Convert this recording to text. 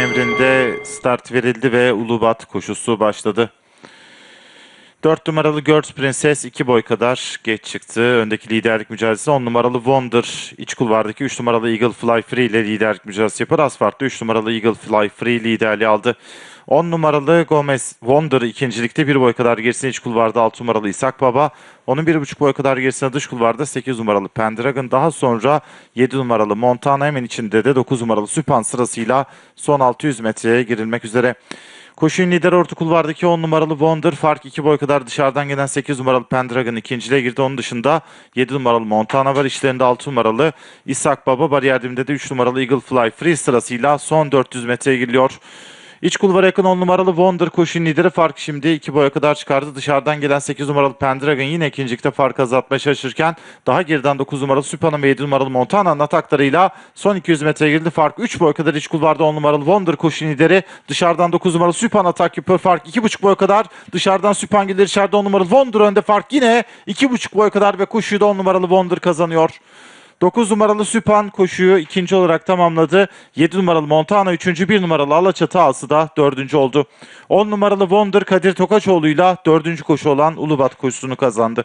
emrinde start verildi ve Ulubat koşusu başladı. 4 numaralı Girls Princess 2 boy kadar geç çıktı. Öndeki liderlik mücadelesi 10 numaralı Wonder iç kulvardaki 3 numaralı Eagle Fly Free ile liderlik mücadelesi yapar. Asfalt'ta 3 numaralı Eagle Fly Free liderliği aldı. 10 numaralı Gomez Wonder ikincilikte 1 boy kadar gerisine iç kulvarda 6 numaralı İshak Baba. Onun 1,5 boy kadar gerisine dış kulvarda 8 numaralı Pendragon. Daha sonra 7 numaralı Montana hemen içinde de 9 numaralı Süpan sırasıyla son 600 metreye girilmek üzere. Koşuyun lideri orta kulvardaki 10 numaralı Wonder fark 2 boy kadar dışarıdan gelen 8 numaralı Pendragon ikinciliğe girdi. Onun dışında 7 numaralı Montana var. İşlerinde 6 numaralı İshak Baba. Bariyer dibinde de 3 numaralı Eagle Fly Free sırasıyla son 400 metreye giriliyor. İç kulvara yakın 10 numaralı Wonder koşun lideri fark şimdi 2 boya kadar çıkardı. Dışarıdan gelen 8 numaralı Pendragon yine ikincilikte fark azaltmaya çalışırken daha geriden 9 numaralı Süpan'ın ve 7 numaralı Montana'nın ataklarıyla son 200 metreye girdi. Fark 3 boy kadar iç kulvarda 10 numaralı Wonder koşun lideri. Dışarıdan 9 numaralı Süpan atak yapıyor. Fark 2,5 boy kadar. Dışarıdan Süpan gelir içeride 10 numaralı Wonder önde. Fark yine 2,5 boy kadar ve koşuyu da 10 numaralı Wonder kazanıyor. 9 numaralı Süpan koşuyu ikinci olarak tamamladı. 7 numaralı Montana üçüncü, 1 numaralı Alaçatı Ağası da dördüncü oldu. 10 numaralı Wonder Kadir Tokaçoğlu'yla dördüncü koşu olan Ulubat koşusunu kazandı.